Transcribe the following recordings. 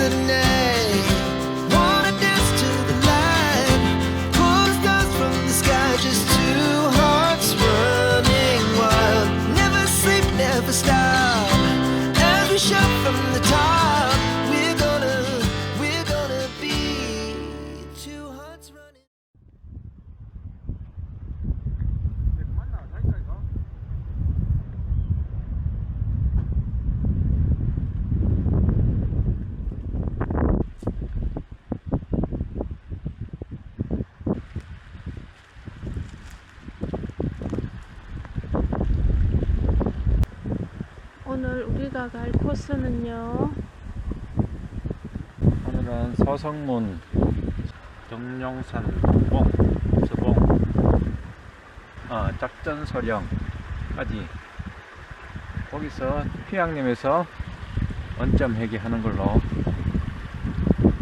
the name. 우리가 갈 코스는요. 오늘은 서성문 등룡산 봉 서봉 어, 작전소령까지 거기서 휴양림에서 원점 회귀하는 걸로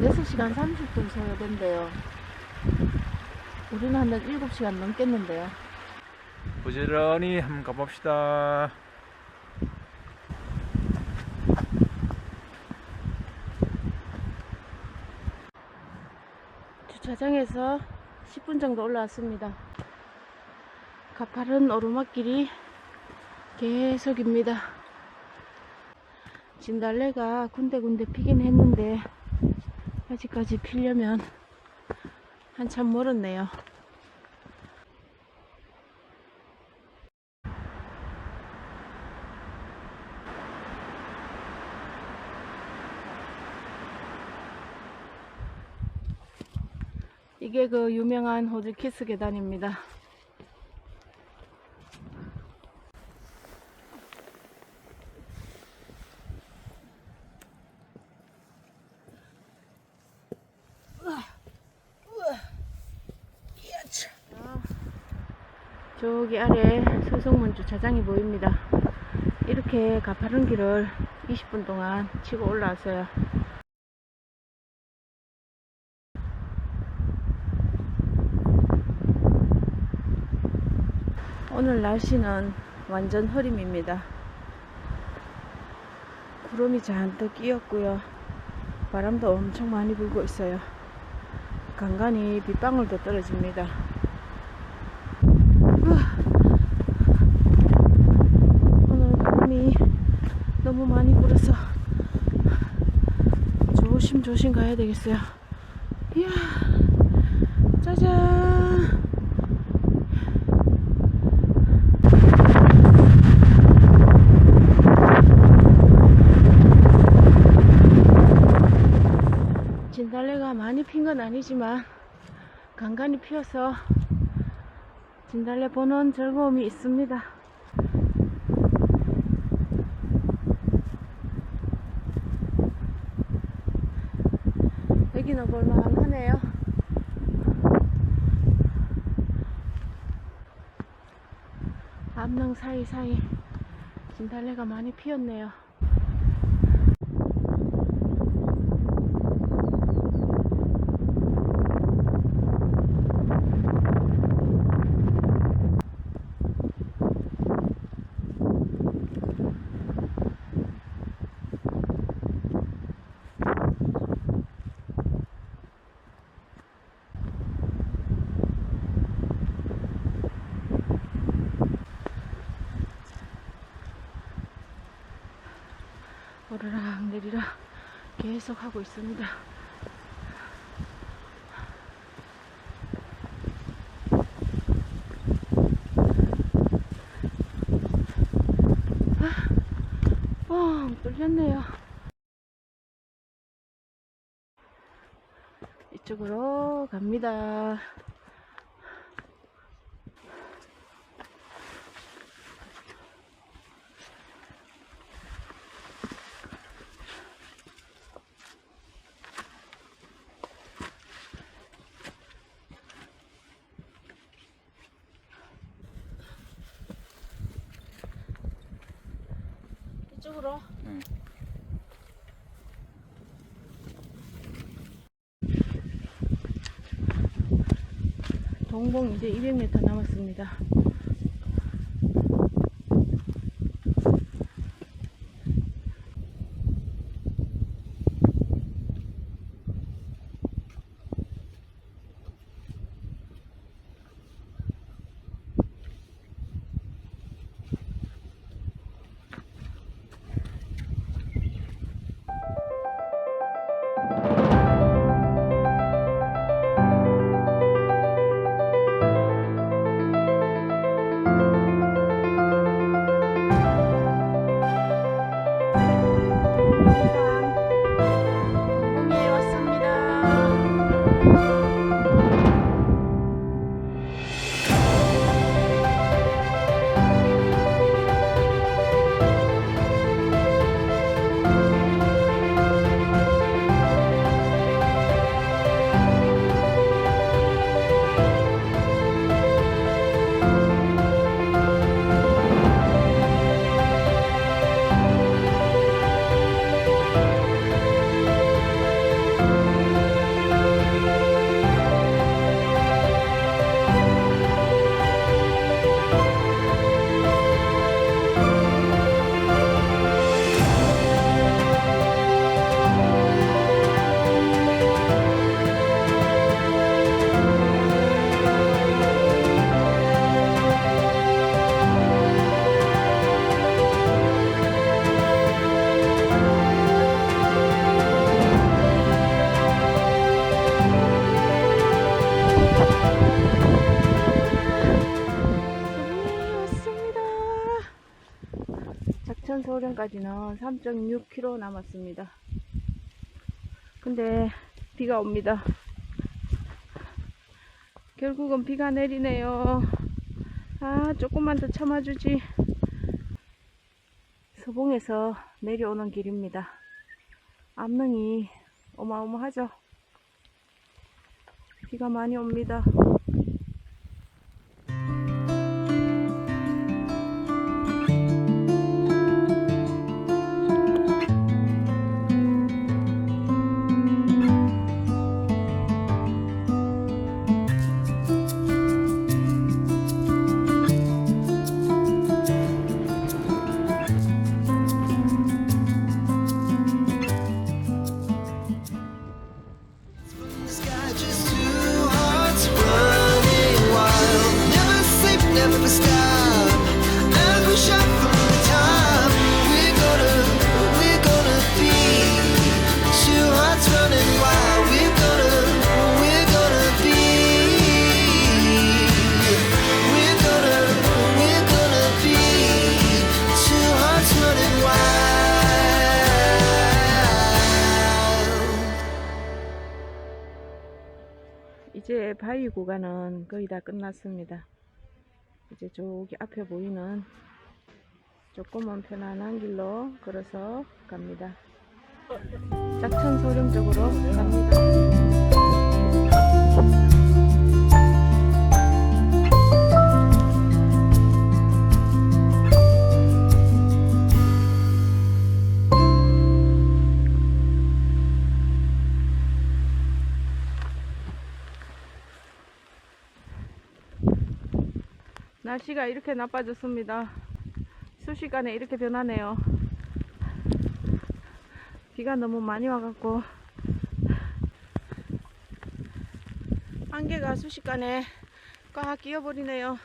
6시간 30분 소요된대요. 우리는 한 7시간 넘겠는데요. 부지런히 한번 가봅시다 주차장에서 10분 정도 올라왔습니다. 가파른 오르막길이 계속입니다. 진달래가 군데군데 피긴 했는데 아직까지 피려면 한참 멀었네요. 이게 그 유명한 호즈키스 계단입니다. 저기 아래 서성문 주차장이 보입니다. 이렇게 가파른 길을 20분 동안 치고 올라왔어요. 오늘 날씨는 완전 흐림입니다. 구름이 잔뜩 끼었고요. 바람도 엄청 많이 불고 있어요. 간간히 빗방울도 떨어집니다. 오늘 바람이 너무 많이 불어서 조심조심 가야 되겠어요. 이야, 짜잔. 진달래가 많이 핀 건 아니지만 간간히 피어서 진달래 보는 즐거움이 있습니다. 여기는 볼만하네요. 암릉 사이사이 진달래가 많이 피었네요. 오르락 내리락 계속 하고 있습니다. 아, 뻥 뚫렸네요. 이쪽으로 갑니다. 이쪽으로. 응. 동봉 이제 200m 남았습니다. 서울역까지는 3.6km 남았습니다. 근데 비가 옵니다. 결국은 비가 내리네요. 아, 조금만 더 참아주지. 서봉에서 내려오는 길입니다. 암릉이 어마어마하죠. 비가 많이 옵니다. 구간은 거의 다 끝났습니다. 이제 저기 앞에 보이는 조금은 편안한 길로 걸어서 갑니다. 작천 소령 쪽으로 갑니다. 날씨가 이렇게 나빠졌습니다. 순식간에 이렇게 변하네요. 비가 너무 많이 와갖고 안개가 순식간에 꽉 끼어버리네요.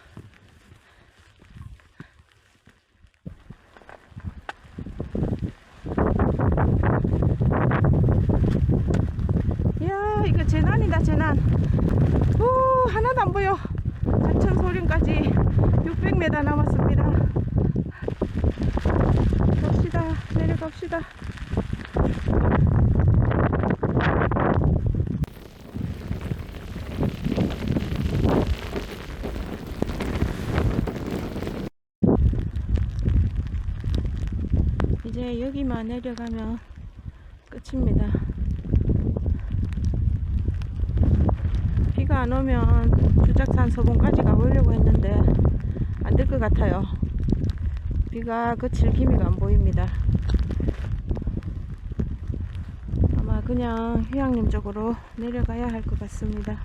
이야 이거 재난이다 재난. 오 하나도 안 보여. 작천 소림까지 600m 남았습니다. 갑시다. 내려갑시다. 이제 여기만 내려가면 끝입니다. 비가 안 오면 주작산 서봉까지 가보려고 했는데 안 될 것 같아요. 비가 그칠 기미가 안 보입니다. 아마 그냥 휴양림 쪽으로 내려가야 할 것 같습니다.